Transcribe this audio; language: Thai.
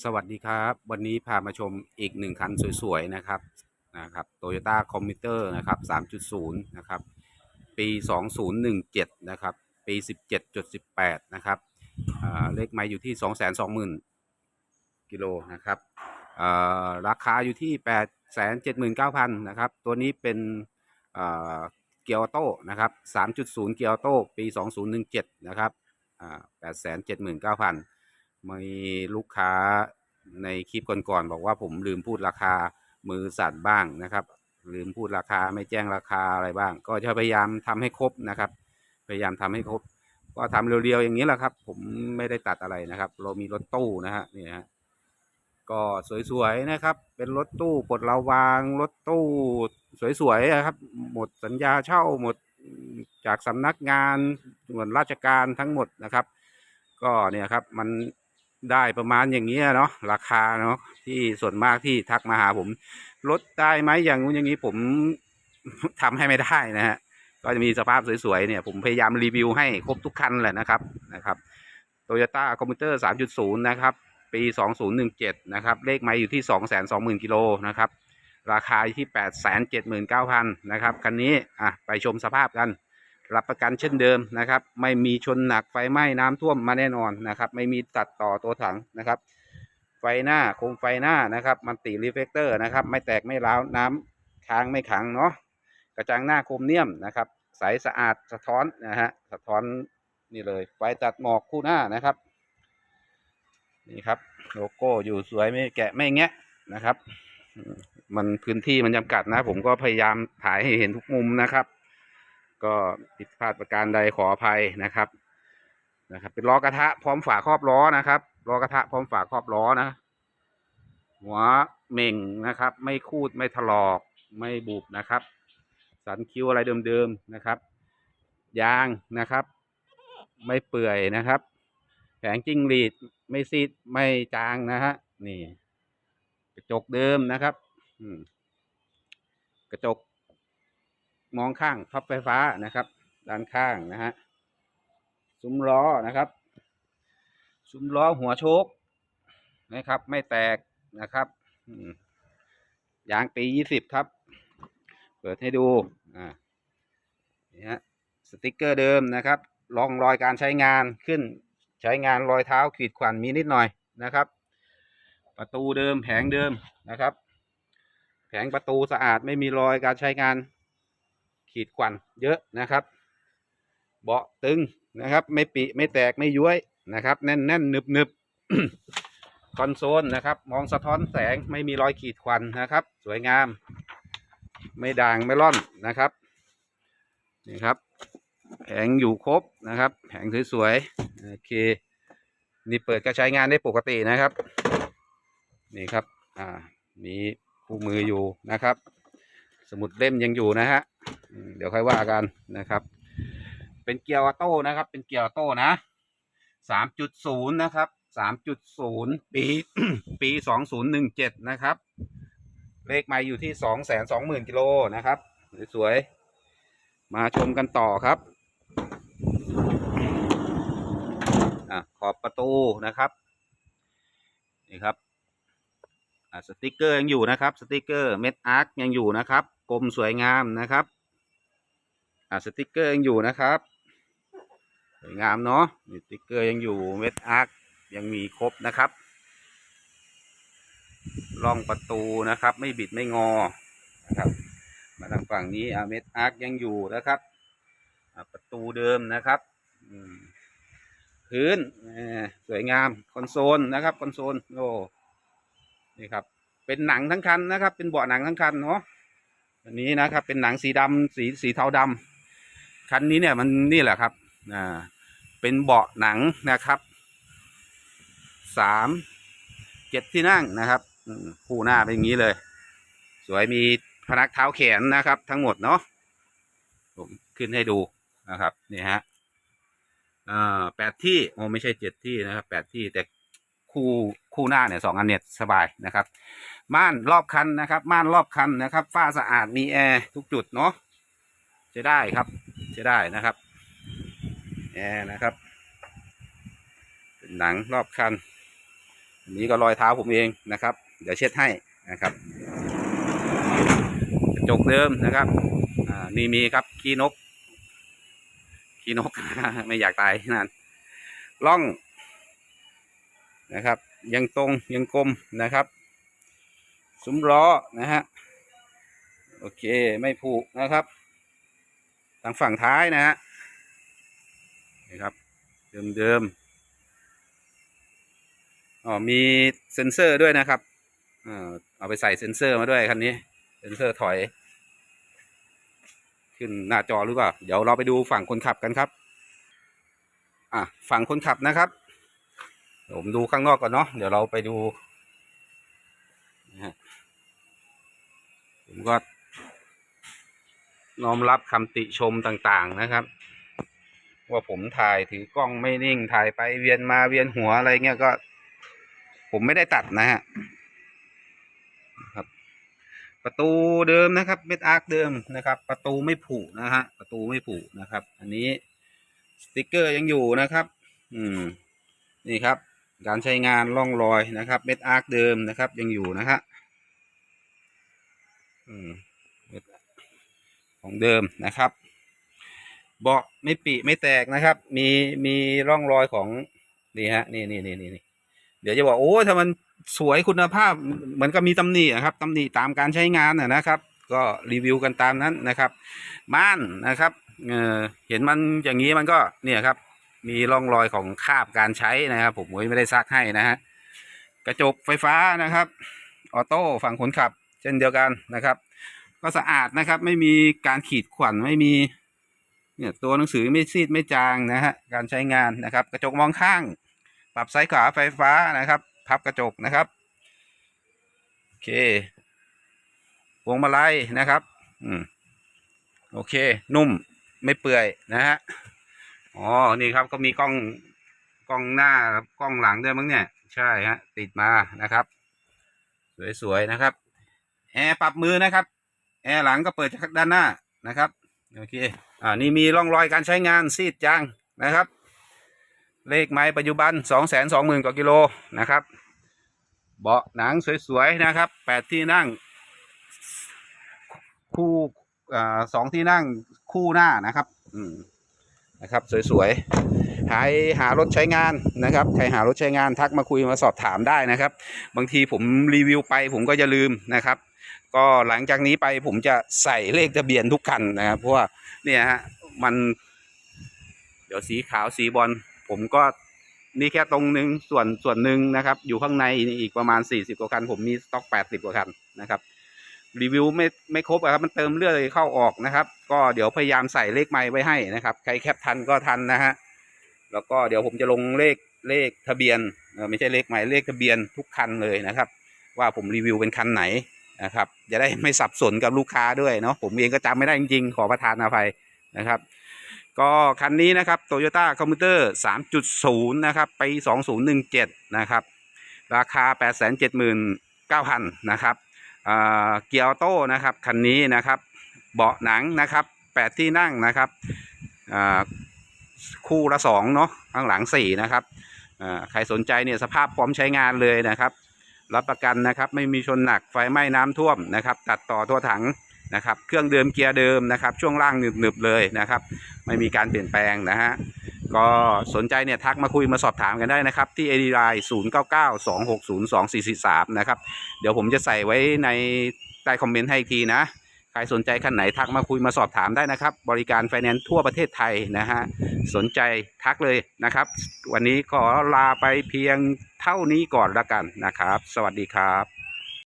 สวัสดีครับ วันนี้พามาชมอีกหนึ่งคันสวยๆนะครับนะครับโตโยต้าคอมพิวเตอร์นะครับ 3.0 นะครับ ปี 2017 นะครับ ปี 17.18 นะครับอ่าเลขไม้อยู่ที่ 220,000 กิโลนะครับอ่าราคาอยู่ที่ 879,000 นะครับ ตัวนี้เป็นอ่าเกียร์ออโต้นะครับ 3.0 เกียร์ออโต้ปี 2017 นะครับอ่า879,000 มีลูกค้าในคลิปก่อนๆบอกว่าผมลืมพูดราคามือสั่นบ้างนะครับ ลืมพูดราคาไม่แจ้งราคาอะไรบ้าง ก็จะพยายามทำให้ครบนะครับ พยายามทำให้ครบ ก็ทำเรียวๆอย่างนี้แหละครับ ผมไม่ได้ตัดอะไรนะครับ เรามีรถตู้นะฮะนี่ฮะก็สวยๆนะครับ เป็นรถตู้ปลดระวางรถตู้สวยๆอะครับ หมดสัญญาเช่าหมดจากสำนักงานส่วนราชการทั้งหมดนะครับ ก็เนี่ยครับมัน ได้ประมาณอย่างนี้ยเนาะราคาเนาะที่ส่วนมากที่ทักมาหาผมลดได้ไหมอย่างนู้นอย่างนี้ผมทำให้ไม่ได้นะฮะก็จะมีสภาพสวยๆเนี่ยผมพยายามรีวิวให้ครบทุกคันแหละนะครับนะครับโตโยต้าคอมพิวเตอร์ 3.0 นะครับ ปี 2017 นะครับ เลขไม้อยู่ที่ 220,000กิโลนะครับ ราคาที่ 879,000 นะครับ คันนี้อะไปชมสภาพกัน รับประกันเช่นเดิมนะครับ ไม่มีชนหนักไฟไหม้น้ำท่วมมาแน่นอนนะครับ ไม่มีตัดต่อตัวถังนะครับ ไฟหน้าโคมไฟหน้านะครับ มันติรีเฟกเตอร์นะครับ ไม่แตกไม่ร้าวน้ำค้างไม่ขังเนาะกระจังหน้าโครเมียมนะครับ ใสสะอาดสะท้อนนะฮะสะท้อนนี่เลย ไฟตัดหมอกคู่หน้านะครับ นี่ครับ โลโก้อยู่สวยไม่แกะไม่แงะนะครับมมันพื้นที่มันจำกัดนะ ผมก็พยายามถ่ายให้เห็นทุกมุมนะครับ ก็ผิดพลาดประการใดขออภัยนะครับ นะครับ เป็นล้อกระทะพร้อมฝาครอบล้อนะครับล้อกระทะพร้อมฝาครอบล้อนะ หัวเหม่งนะครับ ไม่คูดไม่ถลอกไม่บุบนะครับ สันคิ้วอะไรเดิมๆนะครับ ยางนะครับ ไม่เปื่อยนะครับ แผงจิ้งหรีดไม่ซีดไม่จางนะฮะนี่ กระจกเดิมนะครับ อืมกระจก มองข้างพับไฟฟ้านะครับ ด้านข้างนะฮะซุ้มล้อนะครับ ซุ้มล้อหัวโชคนะครับ ไม่แตกนะครับยางปียี่สิบครับ เปิดให้ดูอ่านี่ฮะสติกเกอร์เดิมนะครับรองรอยการใช้งานขึ้นใช้งานรอยเท้าขีดข่วนมีนิดหน่อยนะครับ ประตูเดิมแผงเดิมนะครับ แผงประตูสะอาดไม่มีรอยการใช้งาน ขีดควันเยอะนะครับ เบาะตึงนะครับ ไม่ปีไม่แตกไม่ย้วยนะครับ แน่นแน่นหนึบหนึบคอนโซลนะครับ มองสะท้อนแสงไม่มีรอยขีดควันนะครับ สวยงาม ไม่ด่างไม่ร่อนนะครับนี่ครับ แผงอยู่ครบนะครับ แผงสวยๆโอเคนี่เปิดก็ใช้งานได้ปกตินะครับ นี่ครับ อ่า มีคู่มืออยู่นะครับ สมุดเล่มยังอยู่นะฮะ เดี๋ยวค่อยว่ากันนะครับ เป็นเกียร์ออโต้นะครับ เป็นเกียร์ออโต้นะสามจุดศูนย์นะครับสามจุดศูนย์ปีปีสองศูนย์หนึ่งเจ็ดนะครับ เลขไม้อยู่ที่สองแสนสองหมื่นกิโลนะครับ สวยๆ มาชมกันต่อครับอะขอบประตูนะครับ นี่ครับอ่าสติกเกอร์ยังอยู่นะครับ สติกเกอร์เม็ดอาร์คยังอยู่นะครับกลมสวยงามนะครับ อ่าสติกเกอร์ยังอยู่นะครับสวยงามเนาะสติกเกอร์ยังอยู่เม็ดอาร์คยังมีครบนะครับร่องประตูนะครับ ไม่บิดไม่งอนะครับ มาทางฝั่งนี้อ่าเม็ดอาร์คยังอยู่นะครับอ่าประตูเดิมนะครับพื้นสวยงามคอนโซลนะครับคอนโซลโอ้นี่ครับ เป็นหนังทั้งคันนะครับ เป็นเบาะหนังทั้งคันเนาะอันนี้นะครับ เป็นหนังสีดำสีสีเทาดำ คันนี้เนี่ยมันนี่แหละครับอ่าเป็นเบาะหนังนะครับสามเจ็ดที่นั่งนะครับคู่หน้าเป็นอย่างนี้เลย สวยมีพนักเท้าแขนนะครับ ทั้งหมดเนาะผมขึ้นให้ดูนะครับนี่ฮะอ่าแปดที่โอ้ไม่ใช่เจ็ดที่นะครับแปดที่แต่คู่คู่หน้าเนี่ยสองอันเนี่ยสบายนะครับ ม่านรอบคันนะครับ ม่านรอบคันนะครับ ฝ้าสะอาดมีแอร์ทุกจุดเนาะ จะได้ครับจะได้นะครับแอร์นะครับเป็นหนังรอบคันอันนี้ก็รอยเท้าผมเองนะครับ เดี๋ยวเช็ดให้นะครับกระจกเดิมนะครับอ่านี่มีครับขี้นกขี้นก ไม่อยากตายนั่นล่องนะครับ ยังตรงยังกลมนะครับซุ้มล้อนะฮะโอเคไม่ผุนะครับ ทางฝั่งท้ายนะฮะนี่ครับเดิมเดิมๆอ๋อมีเซ็นเซอร์ด้วยนะครับเออเอาไปใส่เซ็นเซอร์มาด้วยคันนี้เซ็นเซอร์ถอย ขึ้นหน้าจอหรือเปล่า เดี๋ยวเราไปดูฝั่งคนขับกันครับ อะฝั่งคนขับนะครับเดี๋ยวผมดูข้างนอกก่อนเนาะเดี๋ยวเราไปดู ผมก็ น้อมรับคำติชมต่างๆนะครับ ว่าผมถ่ายถือกล้องไม่นิ่งถ่ายไปเวียนมาเวียนหัวอะไรเงี้ยก็ ผมไม่ได้ตัดนะฮะครับ ประตูเดิมนะครับเม็ดอาร์คเดิมนะครับ ประตูไม่ผุนะฮะประตูไม่ผุนะครับ อันนี้สติกเกอร์ยังอยู่นะครับ อืม นี่ครับ การใช้งานร่องรอยนะครับ เม็ดอาร์คเดิมนะครับ ยังอยู่นะฮะอืม ของเดิมนะครับ เบาะไม่ปีไม่แตกนะครับ มีมีร่องรอยของนี่ฮะนี่นี่นี่นี่เดี๋ยวจะบอกโอ้ถ้ามันสวยคุณภาพเหมือนกับมีตำหนิอะครับตำหนิตามการใช้งานน่ะนะครับ ก็รีวิวกันตามนั้นนะครับ ม่านนะครับเออเห็นมันอย่างนี้มันก็เนี่ยครับ มีร่องรอยของคราบการใช้นะครับ ผมไม่ได้ซักให้นะฮะกระจกไฟฟ้านะครับ ออโต้ฝั่งคนขับ เช่นเดียวกันนะครับ ก็สะอาดนะครับ ไม่มีการขีดข่วนไม่มี เนี่ยตัวหนังสือไม่ซีดไม่จางนะฮะการใช้งานนะครับ กระจกมองข้าง ปรับซ้ายขวาไฟฟ้านะครับ พับกระจกนะครับโอเคพวงมาลัยนะครับ อืมโอเค นุ่มไม่เปื่อยนะฮะอ๋อนี่ครับก็มีกล้องกล้องหน้ากล้องหลังด้วยมั้งเนี่ย ใช่ฮะติดมานะครับ สวยๆนะครับแอร์ปรับมือนะครับ แอร์หลังก็เปิดจากด้านหน้านะครับโอเคอ่านี่มีร่องรอยการใช้งานซีดจางนะครับ เลขไม้ปัจจุบันสองแสนสองหมื่นกว่ากิโลนะครับ เบาะหนังสวยๆนะครับแปดที่นั่ง คู่อ่าสองที่นั่งคู่หน้านะครับอืมนะครับสวยๆหาหารถใช้งานนะครับ ใครหารถใช้งานทักมาคุยมาสอบถามได้นะครับ บางทีผมรีวิวไปผมก็จะลืมนะครับ ก็หลังจากนี้ไปผมจะใส่เลขทะเบียนทุกคันนะครับ เพราะว่าเนี่ยฮะมัน เดี๋ยวสีขาวสีบอลผมก็นี่แค่ตรงนึงส่วนส่วนหนึ่งนะครับ อยู่ข้างในอีกประมาณสี่สิบกว่าคัน ผมมีสต็อกแปดสิบกว่าคันนะครับ รีวิวไม่ไม่ครบครับ มันเติมเลือดเข้าออกนะครับ ก็เดี๋ยวพยายามใส่เลขไม้ไว้ให้นะครับ ใครแคปทันก็ทันนะฮะแล้วก็เดี๋ยวผมจะลงเลขเลขทะเบียนเออไม่ใช่เลขไม้เลขทะเบียนทุกคันเลยนะครับ ว่าผมรีวิวเป็นคันไหน นะครับ จะได้ไม่สับสนกับลูกค้าด้วยเนาะผมเองก็จำไม่ได้จริงๆ ขอประทานอภัยนะครับ ก็คันนี้นะครับ Toyota c o m m u t e r 3.0 นะครับไป 2017 นะครับ ราคา 879,000 นะครับเกียร์ออโต้นะครับคันนี้นะครับ เบาะหนังนะครับ 8 ที่นั่งนะครับคู่ละ2เนาะข้างหลัง 4 นะครับใครสนใจเนี่ยสภาพพร้อมใช้งานเลยนะครับ รับประกันนะครับ ไม่มีชนหนักไฟไหม้น้ำท่วมนะครับ ตัดต่อทั่วถังนะครับ เครื่องเดิมเกียร์เดิมนะครับ ช่วงล่างหนึบๆเลยนะครับ ไม่มีการเปลี่ยนแปลงนะฮะก็สนใจเนี่ยทักมาคุยมาสอบถามกันได้นะครับ ที่ a d i 0 9 9 2 6 0 2 4 4 3 นะครับ เดี๋ยวผมจะใส่ไว้ในใต้คอมเมนต์ให้อีกทีนะ ใครสนใจคันไหนทักมาคุยมาสอบถามได้นะครับ บริการไฟแนนซ์ทั่วประเทศไทยนะฮะสนใจทักเลยนะครับ วันนี้ขอลาไปเพียงเท่านี้ก่อนละกันนะครับ สวัสดีครับ